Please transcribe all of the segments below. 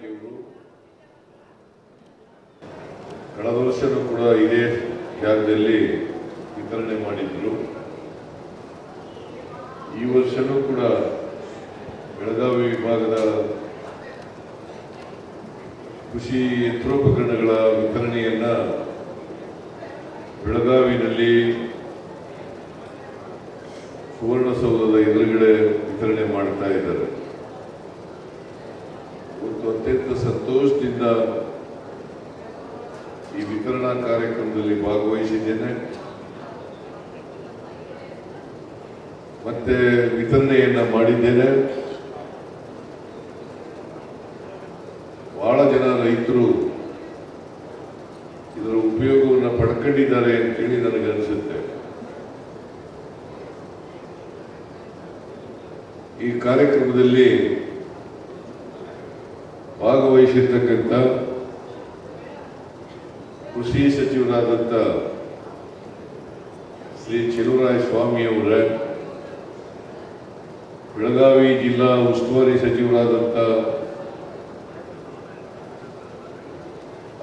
ಇಲಾಖೆಯವರು ಕಳೆದ ವರ್ಷನೂ ಕೂಡ ಇದೇ ಜಾಗದಲ್ಲಿ ವಿತರಣೆ ಮಾಡಿದ್ರು ಈ ವರ್ಷನೂ ಕೂಡ ಬೆಳಗಾವಿ ವಿಭಾಗದ ಕೃಷಿ ಯಂತ್ರೋಪಕರಣಗಳ ವಿತರಣೆಯನ್ನ ಬೆಳಗಾವಿನಲ್ಲಿ ಸುವರ್ಣಸೌಧದ ಎದುರುಗಡೆ ವಿತರಣೆ ಮಾಡ್ತಾ ಇದ್ದಾರೆ. ಇವತ್ತು ಅತ್ಯಂತ ಸಂತೋಷದಿಂದ ಈ ವಿತರಣಾ ಕಾರ್ಯಕ್ರಮದಲ್ಲಿ ಭಾಗವಹಿಸಿದ್ದೇನೆ. ಮತ್ತೆ ವಿತರಣೆಯನ್ನ ಮಾಡಿದ್ದೇನೆ. ಬಹಳ ಜನ ರೈತರು ಇದರ ಉಪಯೋಗವನ್ನು ಪಡ್ಕೊಂಡಿದ್ದಾರೆ ಅಂತೇಳಿ ನನಗೆ ಅನಿಸುತ್ತೆ ಈ ಕಾರ್ಯಕ್ರಮದಲ್ಲಿ ಭಾಗವಹಿಸಿರ್ತಕ್ಕಂಥ ಕೃಷಿ ಸಚಿವರಾದಂಥ ಶ್ರೀ ಚೆಲುವರಾಯ ಸ್ವಾಮಿಯವರ, ಬೆಳಗಾವಿ ಜಿಲ್ಲಾ ಉಸ್ತುವಾರಿ ಸಚಿವರಾದಂಥ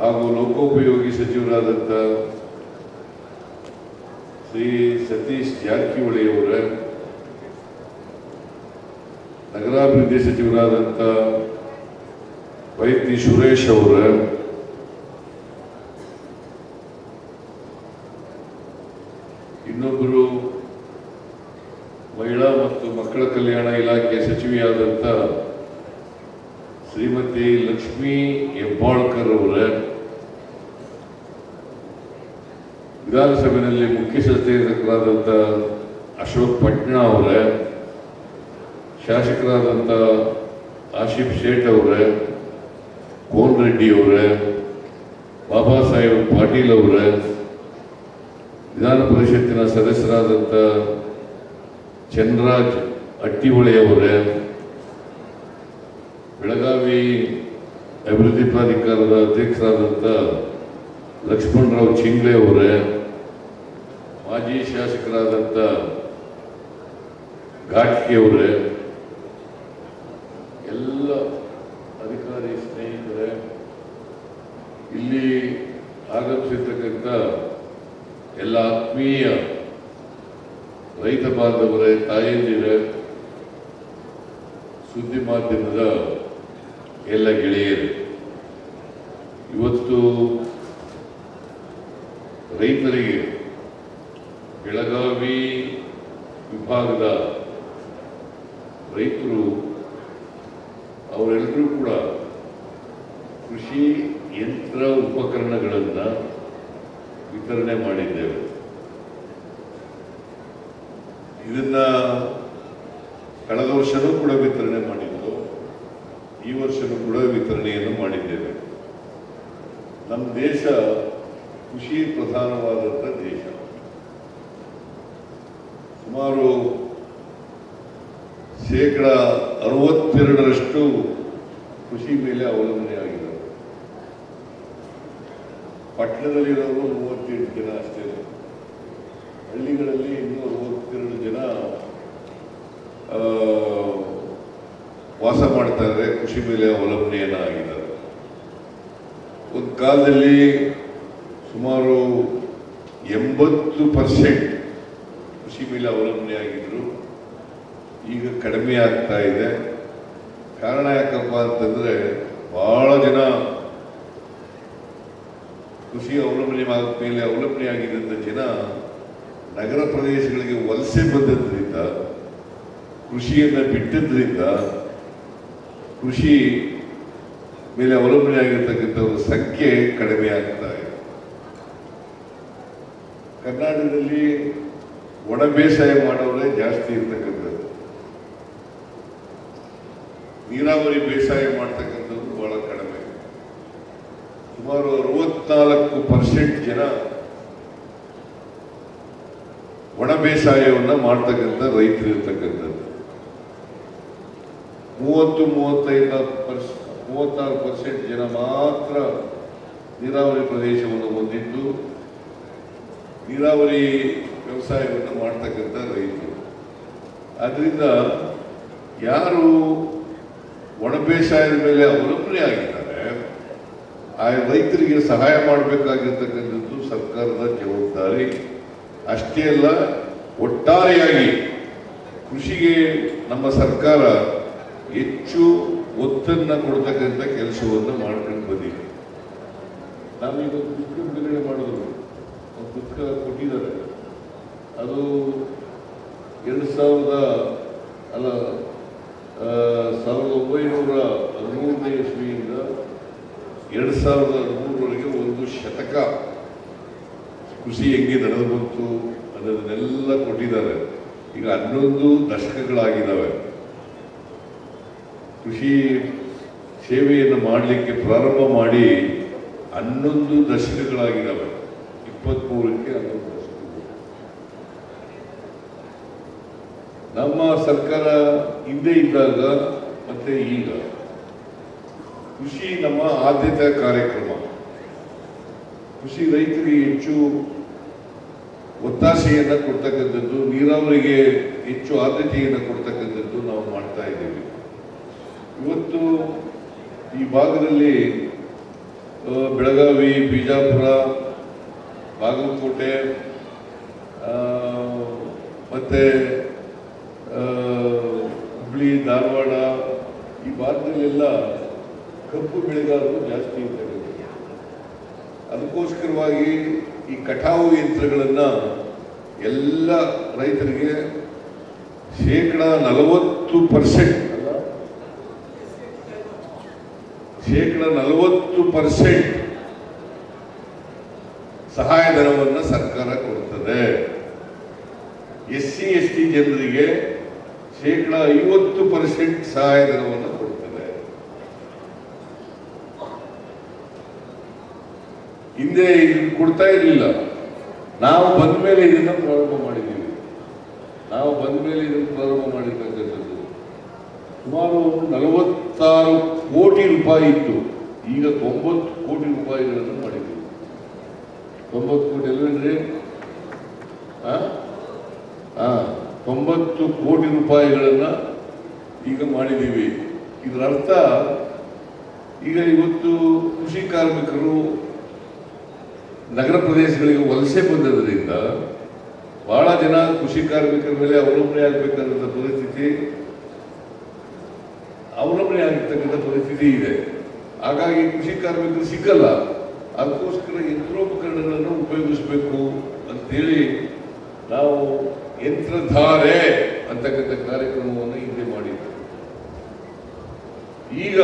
ಹಾಗೂ ಲೋಕೋಪಯೋಗಿ ಸಚಿವರಾದಂಥ ಶ್ರೀ ಸತೀಶ್ ಜಾರಕಿಹೊಳಿಯವರ, ನಗರಾಭಿವೃದ್ಧಿ ಸಚಿವರಾದಂಥ ವೈದ್ಯ ಸುರೇಶ್ ಅವರ. ಇನ್ನೊಬ್ಬರು ಮಹಿಳಾ ಮತ್ತು ಮಕ್ಕಳ ಕಲ್ಯಾಣ ಇಲಾಖೆ ಸಚಿವೆಯಾದಂಥ ಶ್ರೀಮತಿ ಲಕ್ಷ್ಮೀ ಹೆಬ್ಬಾಳ್ಕರ್ ಅವರ. ವಿಧಾನಸಭೆಯಲ್ಲಿ ಮುಖ್ಯ ಸಚೇತಕರಾದಂಥ ಅಶೋಕ್ ಪಟ್ನಾ ಅವರ. ಶಾಸಕರಾದಂಥ ಆಶಿಫ್ ಶೇಟ್ ಅವರ. ಕೋನ್ ರೆಡ್ಡಿ ಅವರ ಬಾಬಾ ಸಾಹೇಬ್ ಪಾಟೀಲ್ ಅವರ ವಿಧಾನ ಪರಿಷತ್ತಿನ ಸದಸ್ಯರಾದಂಥ ಅಟ್ಟಿಹೊಳೆ ಅವರ ಬೆಳಗಾವಿ ಅಭಿವೃದ್ಧಿ ಪ್ರಾಧಿಕಾರದ ಅಧ್ಯಕ್ಷರಾದಂಥ ಲಕ್ಷ್ಮಣರಾವ್ ಚಿಂಗ್ಲೆ ಅವರ ಮಾಜಿ ಶಾಸಕರಾದಂಥ ಘಾಟ್ಗೆ ಅವರೇ ತಾಯಂದಿರೇ ಸುದ್ದಿ ಮಾಧ್ಯಮದ ಎಲ್ಲ ಗೆಳೆಯರು, ಇವತ್ತು ರೈತರಿಗೆ ಬೆಳಗಾವಿ ವಿಭಾಗದ ರೈತರು, ಅವರೆಲ್ಲರೂ ಕೂಡ ಕೃಷಿ ಯಂತ್ರ ಉಪಕರಣಗಳನ್ನು ವಿತರಣೆ ಮಾಡಿದ್ದೇವೆ. ಇದನ್ನ ಕಳೆದ ವರ್ಷನೂ ಕೂಡ ವಿತರಣೆ ಮಾಡಿದ್ದು, ಈ ವರ್ಷನೂ ಕೂಡ ವಿತರಣೆಯನ್ನು ಮಾಡಿದ್ದೇವೆ. ನಮ್ಮ ದೇಶ ಕೃಷಿ ಪ್ರಧಾನವಾದಂಥ ದೇಶ. ಸುಮಾರು ಶೇಕಡ ಅರವತ್ತೆರಡರಷ್ಟು ಕೃಷಿ ಮೇಲೆ ಅವಲಂಬನೆ ಆಗಿದೆ ಪಟ್ಟಣದಲ್ಲಿರೋರು ಮೂವತ್ತೆಂಟು ಜನ ಅಷ್ಟೇ ಹಳ್ಳಿಗಳಲ್ಲಿ ಇನ್ನೂ ಅರವತ್ತೆರಡು ಜನ ಆ, ವಾಸ ಮಾಡ್ತಾ ಇದ್ದಾರೆ ಕೃಷಿ ಮೇಲೆ ಅವಲಂಬನೆಯನ್ನ ಆಗಿದ್ದಾರೆ. ಒಂದು ಕಾಲದಲ್ಲಿ ಸುಮಾರು ಎಂಬತ್ತು ಪರ್ಸೆಂಟ್ ಕೃಷಿ ಮೇಲೆ ಅವಲಂಬನೆ ಆಗಿದ್ರು. ಈಗ ಕಡಿಮೆ ಆಗ್ತಾ ಇದೆ. ಕಾರಣ ಯಾಕಪ್ಪ ಅಂತಂದರೆ ಭಾಳ ಜನ ಕೃಷಿ ಅವಲಂಬನೆ ಮೇಲೆ ಅವಲಂಬನೆ ಆಗಿದ್ದಂಥ ಜನ ನಗರ ಪ್ರದೇಶಗಳಿಗೆ ವಲಸೆ ಬಂದದ್ರಿಂದ, ಕೃಷಿಯನ್ನು ಬಿಟ್ಟಿದ್ರಿಂದ ಕೃಷಿ ಮೇಲೆ ಅವಲಂಬನೆ ಆಗಿರ್ತಕ್ಕಂಥವ್ರ ಸಂಖ್ಯೆ ಕಡಿಮೆ ಆಗ್ತಾ ಇದೆ. ಕರ್ನಾಟಕದಲ್ಲಿ ಒಣ ಬೇಸಾಯ ಮಾಡೋರೇ ಜಾಸ್ತಿ ಇರ್ತಕ್ಕಂಥದ್ದು. ನೀರಾವರಿ ಬೇಸಾಯ ಮಾಡ್ತಕ್ಕಂಥದ್ದು ಬಹಳ ಕಡಿಮೆ. ಸುಮಾರು ಅರವತ್ನಾಲ್ಕು ಪರ್ಸೆಂಟ್ ಜನ ಒಣ ಬೇಸಾಯವನ್ನು ಮಾಡ್ತಕ್ಕಂಥ ರೈತರು ಇರ್ತಕ್ಕಂಥದ್ದು. ಮೂವತ್ತು, ಮೂವತ್ತೈದು, ಪರ್ಸ್, ಮೂವತ್ತಾರು ಪರ್ಸೆಂಟ್ ಜನ ಮಾತ್ರ ನೀರಾವರಿ ಪ್ರದೇಶವನ್ನು ಹೊಂದಿದ್ದು, ನೀರಾವರಿ ವ್ಯವಸಾಯವನ್ನು ಮಾಡ್ತಕ್ಕಂಥ ರೈತರು. ಆದ್ದರಿಂದ ಯಾರು ಒಣ ಬೇಸಾಯದ ಮೇಲೆ ಅವಲಂಬನೆ ಆಗಿದ್ದಾರೆ, ಆ ರೈತರಿಗೆ ಸಹಾಯ ಮಾಡಬೇಕಾಗಿರ್ತಕ್ಕಂಥದ್ದು ಸರ್ಕಾರದ ಜವಾಬ್ದಾರಿ. ಅಷ್ಟೇ ಅಲ್ಲ, ಒಟ್ಟಾರೆಯಾಗಿ ಕೃಷಿಗೆ ನಮ್ಮ ಸರ್ಕಾರ ಹೆಚ್ಚು ಒತ್ತನ್ನ ಕೊಡ್ತಕ್ಕಂಥ ಕೆಲಸವನ್ನು ಮಾಡ್ಕೊಂಡು ಬಂದಿದೆ ನಾವೀಗ ಪುಸ್ತಕ ಬಿಡುಗಡೆ ಮಾಡಿದ್ರು ಒಂದು ಪುಸ್ತಕ ಕೊಟ್ಟಿದ್ದಾರೆ. ಅದು ಎರಡು ಸಾವಿರದ ಅಲ್ಲ ಸಾವಿರದ ಒಂಬೈನೂರ ಹದಿಮೂರನೇ ಇಸ್ವಿಯಿಂದ ಎರಡು ಸಾವಿರದ ಹದಿಮೂರವರೆಗೆ ಒಂದು ಶತಕ ಕೃಷಿ ಹೆಂಗೆ ನಡೆದು ಬಂತು ಅನ್ನೋದನ್ನೆಲ್ಲ ಕೊಟ್ಟಿದ್ದಾರೆ. ಈಗ ಹನ್ನೊಂದು ದಶಕಗಳಾಗಿದ್ದಾವೆ. ಕೃಷಿ ಸೇವೆಯನ್ನು ಮಾಡಲಿಕ್ಕೆ ಪ್ರಾರಂಭ ಮಾಡಿ ಹನ್ನೊಂದು ದಶಕಗಳಾಗಿದ್ದಾವೆ. ಇಪ್ಪತ್ತ್ಮೂರಕ್ಕೆ ಹನ್ನೊಂದು ದಶಕ ನಮ್ಮ ಸರ್ಕಾರ ಹಿಂದೆ ಇದ್ದಾಗ ಮತ್ತೆ ಈಗ. ಕೃಷಿ ನಮ್ಮ ಆದ್ಯತೆ ಕಾರ್ಯಕ್ರಮ. ಕೃಷಿ ರೈತರಿಗೆ ಹೆಚ್ಚು ಒತ್ತಾಸೆಯನ್ನು ಕೊಡ್ತಕ್ಕಂಥದ್ದು, ನೀರಾವರಿಗೆ ಹೆಚ್ಚು ಆದ್ಯತೆಯನ್ನು ಇದ್ದೀವಿ ಇವತ್ತು ಈ ಭಾಗದಲ್ಲಿ ಬೆಳಗಾವಿ, ಬಿಜಾಪುರ, ಬಾಗಲಕೋಟೆ ಮತ್ತೆ ಹುಬ್ಳಿ, ಧಾರವಾಡ, ಈ ಭಾಗದಲ್ಲೆಲ್ಲ ಕಬ್ಬು ಬೆಳೆಗಾರರು ಜಾಸ್ತಿ ಇದ್ದಾರೆ. ಅದಕ್ಕೋಸ್ಕರವಾಗಿ ಈ ಕಟಾವು ಯಂತ್ರಗಳನ್ನು ಎಲ್ಲ ರೈತರಿಗೆ ಶೇಕಡ ನಲವತ್ತು ಪರ್ಸೆಂಟ್ ಅಲ್ಲ ಶೇಕಡ ನಲವತ್ತು ಪರ್ಸೆಂಟ್ ಸಹಾಯಧನವನ್ನು ಸರ್ಕಾರ ಕೊಡುತ್ತದೆ ಎಸ್ ಸಿ ಎಸ್ ಟಿ ಜನರಿಗೆ ಶೇಕಡ ಐವತ್ತು ಪರ್ಸೆಂಟ್ ಸಹಾಯಧನವನ್ನು ಕೊಡುತ್ತದೆ ಹಿಂದೆ ಕೊಡ್ತಾ ಇರಲಿಲ್ಲ. ನಾವು ಬಂದ ಮೇಲೆ ಇದನ್ನು ಪ್ರಾರಂಭ ಮಾಡಿದ್ದೀವಿ. ನಾವು ಬಂದ ಮೇಲೆ ಇದನ್ನು ಪ್ರಾರಂಭ ಮಾಡಿರ್ತಕ್ಕಂಥದ್ದು ಸುಮಾರು ನಲವತ್ತಾರು ಕೋಟಿ ರೂಪಾಯಿ ಇತ್ತು. ಈಗ ತೊಂಬತ್ತು ಕೋಟಿ ರೂಪಾಯಿಗಳನ್ನು ಮಾಡಿದ್ದೀವಿ ತೊಂಬತ್ತು ಕೋಟಿ ಅಲ್ವೇನ್ರಿ? ಆ, ತೊಂಬತ್ತು ಕೋಟಿ ರೂಪಾಯಿಗಳನ್ನು ಈಗ ಮಾಡಿದ್ದೀವಿ. ಇದರ ಅರ್ಥ ಈಗ ಇವತ್ತು ಕೃಷಿ ಕಾರ್ಮಿಕರು ನಗರ ಪ್ರದೇಶಗಳಿಗೆ ವಲಸೆ ಬಂದದರಿಂದ ಬಹಳ ಜನ ಕೃಷಿ ಕಾರ್ಮಿಕರ ಮೇಲೆ ಅವಲಂಬನೆ ಆಗಬೇಕಾದಂಥ ಪರಿಸ್ಥಿತಿ ಅವಲಂಬನೆ ಆಗಿರ್ತಕ್ಕಂಥ ಪರಿಸ್ಥಿತಿ ಇದೆ. ಹಾಗಾಗಿ ಕೃಷಿ ಕಾರ್ಮಿಕರು ಸಿಕ್ಕಲ್ಲ ಅದಕ್ಕೋಸ್ಕರ ಯಂತ್ರೋಪಕರಣಗಳನ್ನು ಉಪಯೋಗಿಸಬೇಕು ಅಂತೇಳಿ ನಾವು ಯಂತ್ರಧಾರೆ ಅಂತಕ್ಕಂಥ ಕಾರ್ಯಕ್ರಮವನ್ನು ಹಿಂದೆ ಮಾಡಿದ್ದೆ ಈಗ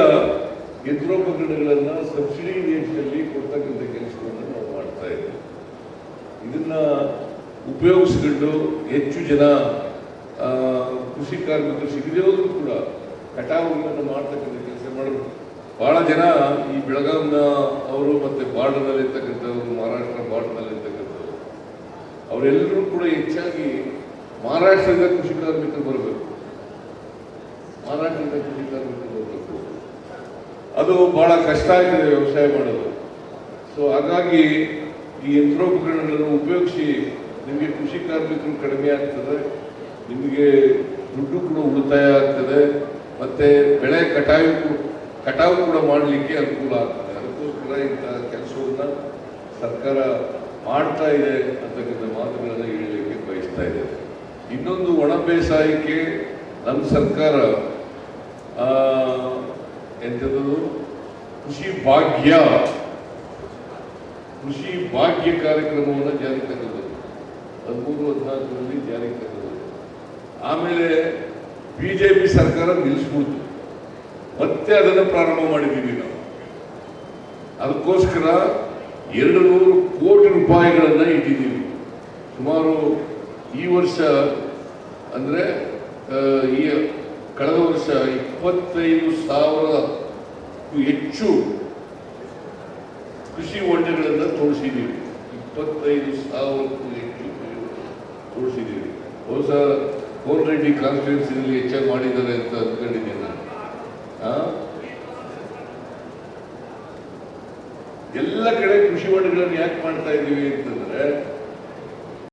ಯಂತ್ರೋಪಕರಣಗಳನ್ನು ಸಬ್ಸಿಡಿ ರೇಟ್ನಲ್ಲಿ ಕೊಡ್ತಕ್ಕಂಥ ಕೆಲಸವನ್ನು ನಾವು ಮಾಡ್ತಾ ಇದ್ದೇವೆ. ಇದನ್ನ ಉಪಯೋಗಿಸಿಕೊಂಡು ಹೆಚ್ಚು ಜನ ಕೃಷಿ ಕಾರ್ಮಿಕರು ಸಿಗದೇ ಹೋದ್ರು ಕೂಡ ಕಟಾವುಗಳನ್ನು ಮಾಡ್ತಕ್ಕಂಥ ಕೆಲಸ ಮಾಡಿದ್ರು. ಬಹಳ ಜನ ಈ ಬೆಳಗಾವಿನ ಅವರು ಮತ್ತೆ ಬಾರ್ಡರ್ನಲ್ಲಿರ್ತಕ್ಕಂಥವ್ರು ಮಹಾರಾಷ್ಟ್ರ ಬಾರ್ಡರ್ನಲ್ಲಿ ಇರ್ತಕ್ಕಂಥವ್ರು ಅವರೆಲ್ಲರೂ ಕೂಡ ಹೆಚ್ಚಾಗಿ ಮಹಾರಾಷ್ಟ್ರದ ಕೃಷಿ ಕಾರ್ಮಿಕರು ಬರಬೇಕು. ಮಹಾರಾಷ್ಟ್ರದ ಕೃಷಿ ಕಾರ್ಮಿಕರು ಬರಬೇಕು. ಅದು ಬಹಳ ಕಷ್ಟ ಆಗಿದೆ ವ್ಯವಸಾಯ ಮಾಡೋದು. ಸೊ ಹಾಗಾಗಿ ಈ ಯಂತ್ರೋಪಕರಣಗಳನ್ನು ಉಪಯೋಗಿಸಿ ನಿಮಗೆ ಕೃಷಿ ಕಾರ್ಮಿಕರು ಕಡಿಮೆ ಆಗ್ತದೆ, ನಿಮಗೆ ದುಡ್ಡು ಕೂಡ ಉಳಿತಾಯ ಆಗ್ತದೆ. ಮತ್ತೆ ಬೆಳೆ ಕಟಾವು ಕಟಾವು ಕೂಡ ಮಾಡಲಿಕ್ಕೆ ಅನುಕೂಲ ಆಗ್ತದೆ. ಅದಕ್ಕೋಸ್ಕರ ಇಂತಹ ಕೆಲಸವನ್ನು ಸರ್ಕಾರ ಮಾಡ್ತಾ ಇದೆ ಅಂತಕ್ಕಂಥ ಮಾತುಗಳನ್ನು ಹೇಳಲಿಕ್ಕೆ ಬಯಸ್ತಾ ಇದೆ. ಇನ್ನೊಂದು ಒಣ ಬೇಸಾಯಕ್ಕೆ ನಮ್ಮ ಸರ್ಕಾರ ಎಂಥದ್ದು ಕೃಷಿ ಭಾಗ್ಯ ಕೃಷಿ ಭಾಗ್ಯ ಕಾರ್ಯಕ್ರಮವನ್ನು ಜಾರಿಗೆ ತಂದದ್ದು. ಹದಿಮೂರು ಹದಿನಾಲ್ಕರಲ್ಲಿ ಜಾರಿಗೆ ತಂದದ್ದು. ಆಮೇಲೆ ಬಿಜೆಪಿ ಸರ್ಕಾರ ನಿಲ್ಲಿಸ್ಬಿಡ್ತು. ಮತ್ತೆ ಅದನ್ನು ಪ್ರಾರಂಭ ಮಾಡಿದ್ದೀವಿ ನಾವು. ಅದಕ್ಕೋಸ್ಕರ ಎರಡು ನೂರು ಕೋಟಿ ರೂಪಾಯಿಗಳನ್ನು ಇಟ್ಟಿದ್ದೀವಿ. ಸುಮಾರು ಈ ವರ್ಷ ಅಂದರೆ ಈ ಕಳೆದ ವರ್ಷ ಇಪ್ಪತ್ತೈದು ಸಾವಿರ ಹೆಚ್ಚು ಕೃಷಿ ಹೊಂಡಗಳನ್ನು ತೋರಿಸಿದ್ದೀವಿ. ಇಪ್ಪತ್ತೈದು ಸಾವಿರಕ್ಕೂ ಹೆಚ್ಚು ತೋರಿಸಿದ್ದೀವಿ. ಬಹುಶಃ ಕಾನ್ಫರೆನ್ಸ್ ಕಾನ್ಸ್ಟಿಟ್ಯೂನ್ಸಿನಲ್ಲಿ ಹೆಚ್ಚಾಗಿ ಮಾಡಿದ್ದಾರೆ ಅಂತ ಅಂದ್ಕೊಂಡಿದ್ದೀನಿ ನಾನು? ಎಲ್ಲ ಕಡೆ ಕೃಷಿ ಹೊಂಡಗಳನ್ನು ಯಾಕೆ ಮಾಡ್ತಾ ಇದ್ದೀವಿ ಅಂತಂದ್ರೆ